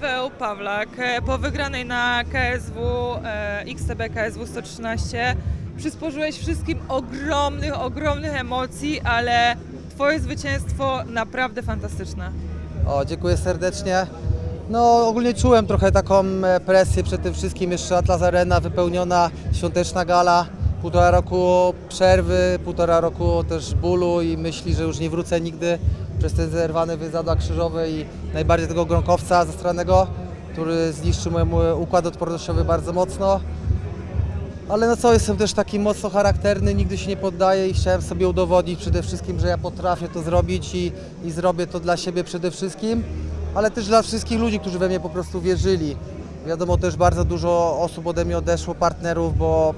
Paweł Pawlak e, po wygranej na KSW, XTB KSW 113 przysporzyłeś wszystkim ogromnych, ogromnych emocji, ale twoje zwycięstwo naprawdę fantastyczne. O, dziękuję serdecznie. No ogólnie czułem trochę taką e, presję przed tym wszystkim. Jeszcze Atlas Arena wypełniona, świąteczna gala. Półtora roku przerwy, półtora roku też bólu i myśli, że już nie wrócę nigdy przez ten zerwany wyzad krzyżowy i najbardziej tego gronkowca zastranego, który zniszczył mój układ odpornościowy bardzo mocno. Ale no co, jestem też taki mocno charakterny, nigdy się nie poddaję i chciałem sobie udowodnić przede wszystkim, że ja potrafię to zrobić i, i zrobię to dla siebie przede wszystkim, ale też dla wszystkich ludzi, którzy we mnie po prostu wierzyli. Wiadomo, też bardzo dużo osób ode mnie odeszło, partnerów, bo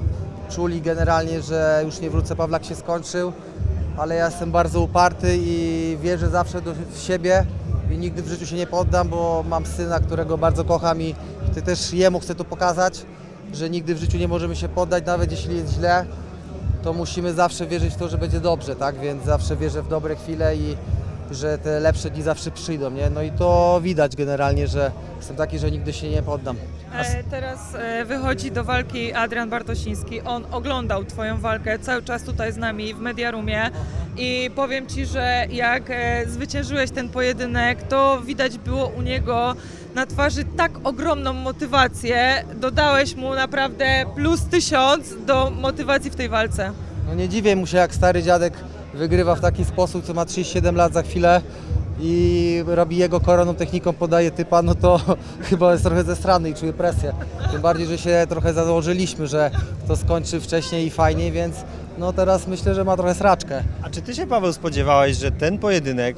czuli generalnie, że już nie wrócę, Pawlak się skończył, ale ja jestem bardzo uparty i wierzę zawsze do siebie i nigdy w życiu się nie poddam, bo mam syna, którego bardzo kocham i też jemu chcę to pokazać, że nigdy w życiu nie możemy się poddać, nawet jeśli jest źle, to musimy zawsze wierzyć w to, że będzie dobrze, tak? Więc zawsze wierzę w dobre chwile i że te lepsze dni zawsze przyjdą, nie? No i to widać generalnie, że jestem taki, że nigdy się nie poddam. E, teraz e, wychodzi do walki Adrian Bartosiński. On oglądał Twoją walkę cały czas tutaj z nami w Mediarumie i powiem Ci, że jak e, zwyciężyłeś ten pojedynek, to widać było u niego na twarzy tak ogromną motywację. Dodałeś mu naprawdę plus tysiąc do motywacji w tej walce. No nie dziwię mu się, jak stary dziadek wygrywa w taki sposób, co ma 37 lat za chwilę i robi jego koroną techniką, podaje typa, no to chyba jest trochę ze strony i czuje presję. Tym bardziej, że się trochę założyliśmy, że to skończy wcześniej i fajniej, więc no teraz myślę, że ma trochę sraczkę. A czy ty się, Paweł, spodziewałeś, że ten pojedynek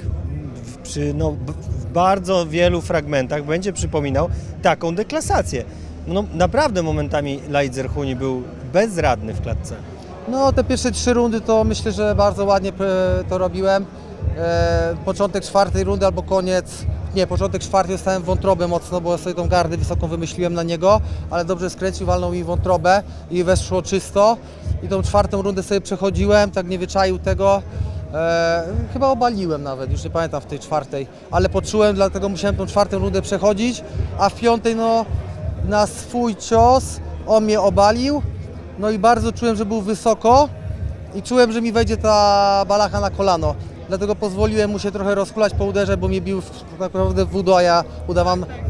w, przy no, w bardzo wielu fragmentach będzie przypominał taką deklasację? No naprawdę momentami Lajdzer Huni był bezradny w klatce. No te pierwsze trzy rundy to myślę, że bardzo ładnie e, to robiłem. E, początek czwartej rundy albo koniec, nie, początek czwartej dostałem wątrobę mocno, bo sobie tą gardę wysoką wymyśliłem na niego, ale dobrze skręcił, walnął mi wątrobę i weszło czysto. I tą czwartą rundę sobie przechodziłem, tak nie wyczaił tego. E, chyba obaliłem nawet, już nie pamiętam w tej czwartej, ale poczułem, dlatego musiałem tą czwartą rundę przechodzić, a w piątej no na swój cios on mnie obalił, no i bardzo czułem, że był wysoko i czułem, że mi wejdzie ta balacha na kolano. Dlatego pozwoliłem mu się trochę rozkulać po uderze, bo mnie bił w, tak naprawdę w wódo, a ja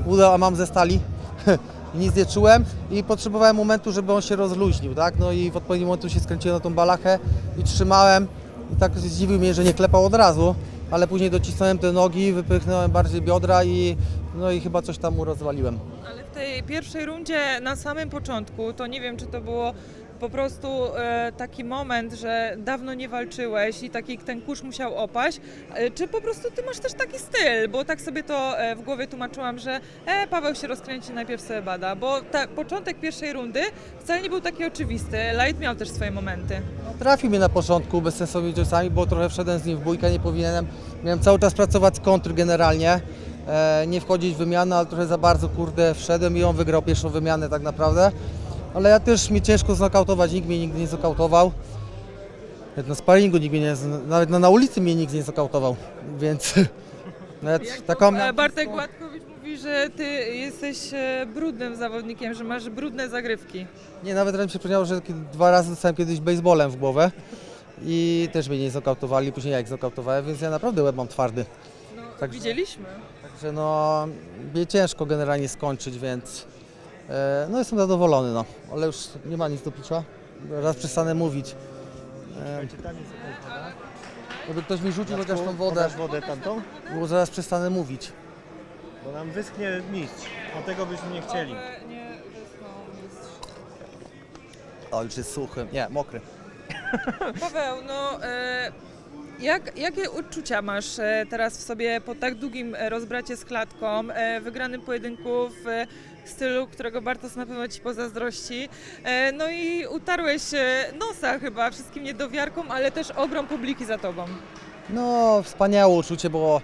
uda, a mam ze stali. Nic nie czułem i potrzebowałem momentu, żeby on się rozluźnił, tak? No i w odpowiednim momentu się skręciłem na tą balachę i trzymałem i tak zdziwił mnie, że nie klepał od razu, ale później docisnąłem te nogi, wypychnąłem bardziej biodra i no i chyba coś tam mu rozwaliłem. Ale w tej pierwszej rundzie na samym początku, to nie wiem, czy to było po prostu e, taki moment, że dawno nie walczyłeś i taki ten kurz musiał opaść, e, czy po prostu ty masz też taki styl, bo tak sobie to e, w głowie tłumaczyłam, że e, Paweł się rozkręci, najpierw sobie bada, bo ta, początek pierwszej rundy wcale nie był taki oczywisty, Light miał też swoje momenty. Trafił mnie na początku bezsensownymi ciosami, bo trochę wszedłem z nim w bójkę, nie powinienem. Miałem cały czas pracować kontr generalnie, nie wchodzić w wymianę, ale trochę za bardzo kurde wszedłem i on wygrał pierwszą wymianę tak naprawdę. Ale ja też mi ciężko znokautować, nikt mnie nigdy nie znokautował. Nawet na sparingu nikt mnie nie, nawet na, na ulicy mnie nikt nie znokautował, więc nawet taką... e, Bartek Gładkowicz mówi, że ty jesteś e, brudnym zawodnikiem, że masz brudne zagrywki. Nie, nawet raz mi się przypomniało, że kiedy- dwa razy dostałem kiedyś baseballem w głowę i też mnie nie znokautowali, później ja ich znokautowałem, więc ja naprawdę łeb mam twardy. No, Także- widzieliśmy. Także no, mnie ciężko generalnie skończyć, więc e, no jestem zadowolony, no. Ale już nie ma nic do picia. Raz przestanę mówić. E, żeby ktoś mi rzucił chociaż tą wodę, Podasz wodę tamtą? bo zaraz przestanę mówić. Bo nam wyschnie mistrz, a tego byśmy nie chcieli. O, już jest suchy. Nie, mokry. Paweł, no e, jak, jakie uczucia masz e, teraz w sobie po tak długim e, rozbracie z klatką, e, wygranym pojedynku w stylu, którego Bartos na pewno Ci pozazdrości, no i utarłeś nosa chyba wszystkim niedowiarkom, ale też ogrom publiki za Tobą. No, wspaniałe uczucie, bo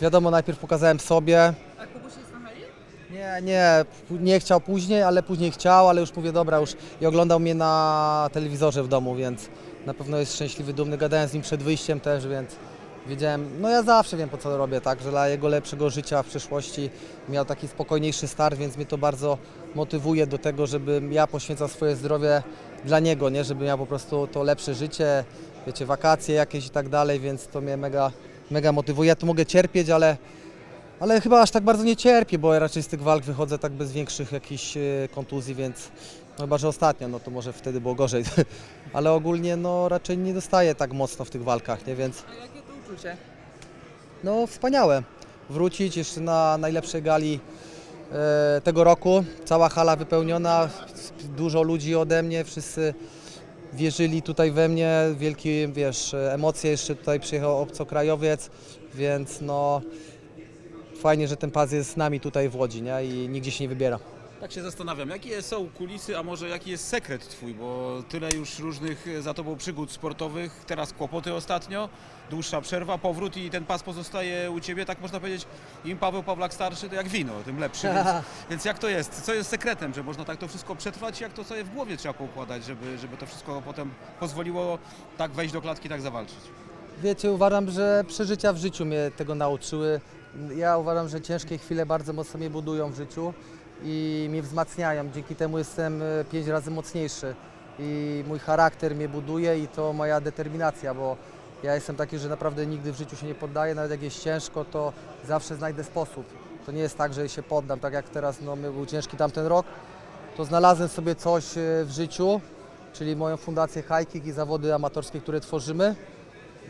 wiadomo, najpierw pokazałem sobie. A Kubuś jest na hali? Nie, nie, nie chciał później, ale później chciał, ale już mówię, dobra, już i oglądał mnie na telewizorze w domu, więc na pewno jest szczęśliwy, dumny. Gadałem z nim przed wyjściem też, więc wiedziałem, no ja zawsze wiem po co robię, tak, że dla jego lepszego życia w przyszłości miał taki spokojniejszy start, więc mnie to bardzo motywuje do tego, żebym ja poświęcał swoje zdrowie dla niego, nie, żeby miał po prostu to lepsze życie, wiecie, wakacje jakieś i tak dalej, więc to mnie mega, mega motywuje. Ja tu mogę cierpieć, ale, ale chyba aż tak bardzo nie cierpię, bo ja raczej z tych walk wychodzę tak bez większych jakichś e, kontuzji, więc no chyba, że ostatnio, no to może wtedy było gorzej, ale ogólnie no raczej nie dostaję tak mocno w tych walkach, nie, więc A jakie to uczucie? no wspaniałe. Wrócić jeszcze na najlepszej gali e, tego roku. Cała hala wypełniona, dużo ludzi ode mnie, wszyscy wierzyli tutaj we mnie, wielkie, wiesz, emocje, jeszcze tutaj przyjechał obcokrajowiec, więc no fajnie, że ten pas jest z nami tutaj w Łodzi, nie, i nigdzie się nie wybiera. Tak się zastanawiam, jakie są kulisy, a może jaki jest sekret twój, bo tyle już różnych za tobą przygód sportowych, teraz kłopoty ostatnio, dłuższa przerwa, powrót i ten pas pozostaje u ciebie, tak można powiedzieć, im Paweł Pawlak starszy, to jak wino, tym lepszy. Więc, więc jak to jest? Co jest sekretem, że można tak to wszystko przetrwać? Jak to sobie w głowie trzeba poukładać, żeby, żeby to wszystko potem pozwoliło tak wejść do klatki, tak zawalczyć? Wiecie, uważam, że przeżycia w życiu mnie tego nauczyły. Ja uważam, że ciężkie chwile bardzo mocno mnie budują w życiu i mnie wzmacniają. Dzięki temu jestem e, pięć razy mocniejszy i mój charakter mnie buduje i to moja determinacja, bo ja jestem taki, że naprawdę nigdy w życiu się nie poddaję, nawet jak jest ciężko, to zawsze znajdę sposób. To nie jest tak, że się poddam, tak jak teraz no, był ciężki tamten rok, to znalazłem sobie coś e, w życiu, czyli moją fundację High i zawody amatorskie, które tworzymy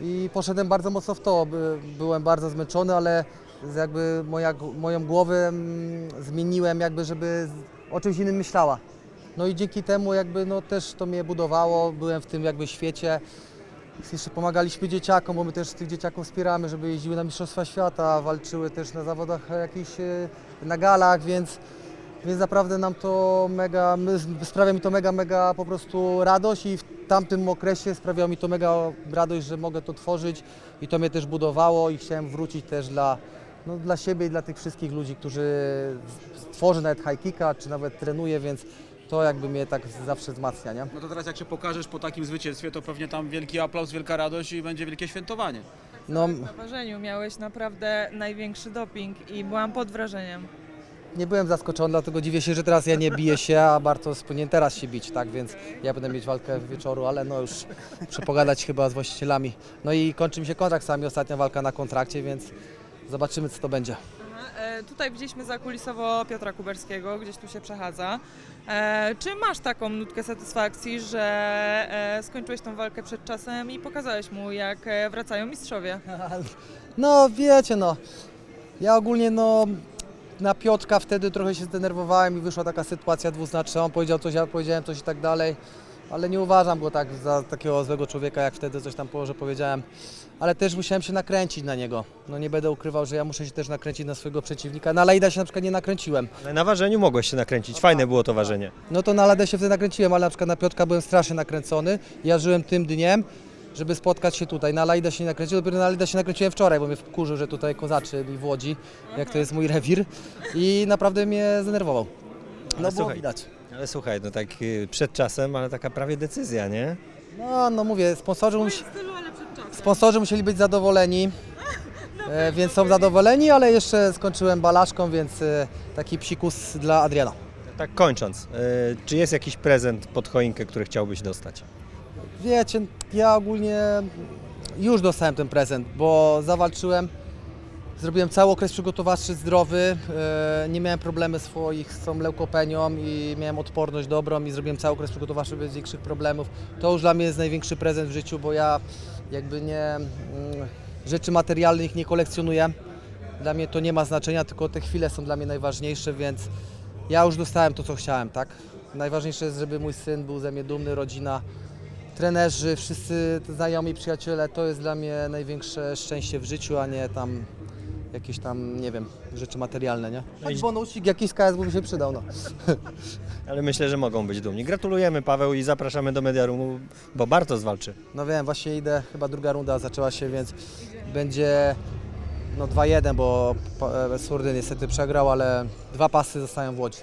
i poszedłem bardzo mocno w to. By- Byłem bardzo zmęczony, ale jakby moja, moją głowę mm, zmieniłem, jakby żeby o czymś innym myślała. No i dzięki temu jakby no też to mnie budowało, byłem w tym jakby świecie. Jeszcze pomagaliśmy dzieciakom, bo my też tych dzieciaków wspieramy, żeby jeździły na Mistrzostwa Świata, walczyły też na zawodach jakichś, e, na galach, więc, więc naprawdę nam to mega, sprawia mi to mega, mega po prostu radość i w tamtym okresie sprawiało mi to mega radość, że mogę to tworzyć i to mnie też budowało i chciałem wrócić też dla, no, dla siebie i dla tych wszystkich ludzi, którzy tworzą nawet high kicka, czy nawet trenuję, więc to jakby mnie tak zawsze wzmacnia, nie? No to teraz jak się pokażesz po takim zwycięstwie, to pewnie tam wielki aplauz, wielka radość i będzie wielkie świętowanie. No, Na ważeniu miałeś naprawdę największy doping i byłam pod wrażeniem. Nie byłem zaskoczony, dlatego dziwię się, że teraz ja nie biję się, a Bartosz powinien teraz się bić, tak? Więc ja będę mieć walkę wieczoru, ale no już muszę pogadać chyba z właścicielami. No i kończy mi się kontrakt sami, ostatnia walka na kontrakcie, więc zobaczymy co to będzie. E, tutaj widzieliśmy zakulisowo Piotra Kuberskiego, gdzieś tu się przechadza. E, czy masz taką nutkę satysfakcji, że e, skończyłeś tą walkę przed czasem i pokazałeś mu, jak e, wracają mistrzowie? No wiecie no, ja ogólnie no na Piotrka wtedy trochę się zdenerwowałem i wyszła taka sytuacja dwuznaczna. On powiedział coś, ja powiedziałem coś i tak dalej, ale nie uważam go tak za takiego złego człowieka, jak wtedy coś tam położę powiedziałem. Ale też musiałem się nakręcić na niego. No nie będę ukrywał, że ja muszę się też nakręcić na swojego przeciwnika. Na Lejda się na przykład nie nakręciłem. Ale na ważeniu mogłeś się nakręcić, fajne było to ważenie. No to na Ladę się wtedy nakręciłem, ale na przykład na Piotrka byłem strasznie nakręcony. Ja żyłem tym dniem, żeby spotkać się tutaj. Na Lajda się nie nakręciłem, dopiero na Lajda się nakręciłem wczoraj, bo mnie wkurzył, że tutaj kozaczy mi w Łodzi, jak to jest mój rewir i naprawdę mnie zdenerwował. No było słuchaj. widać. Ale słuchaj, no tak y, przed czasem, ale taka prawie decyzja, nie? No, no mówię, sponsorzy, musi, stylu, ale przed czasem. sponsorzy musieli być zadowoleni, e, więc są zadowoleni, ale jeszcze skończyłem balaszką, więc e, taki psikus dla Adriana. Tak kończąc, y, czy jest jakiś prezent pod choinkę, który chciałbyś dostać? Wiecie, ja ogólnie już dostałem ten prezent, bo zawalczyłem, zrobiłem cały okres przygotowawczy zdrowy, e, nie miałem problemy swoich z tą leukopenią i miałem odporność dobrą i zrobiłem cały okres przygotowawczy bez większych problemów. To już dla mnie jest największy prezent w życiu, bo ja jakby nie mm, rzeczy materialnych nie kolekcjonuję. Dla mnie to nie ma znaczenia, tylko te chwile są dla mnie najważniejsze, więc ja już dostałem to, co chciałem, tak? Najważniejsze jest, żeby mój syn był ze mnie dumny, rodzina, trenerzy, wszyscy znajomi, przyjaciele, to jest dla mnie największe szczęście w życiu, a nie tam jakieś tam, nie wiem, rzeczy materialne, nie? No Choć bonusik jakiś z KSW by się przydał, no. Ale myślę, że mogą być dumni. Gratulujemy Paweł i zapraszamy do Mediarumu, bo Bartosz walczy. No wiem, właśnie idę, chyba druga runda zaczęła się, więc będzie no 2-1, bo pa- e, Surdyn niestety przegrał, ale dwa pasy zostają w Łodzi.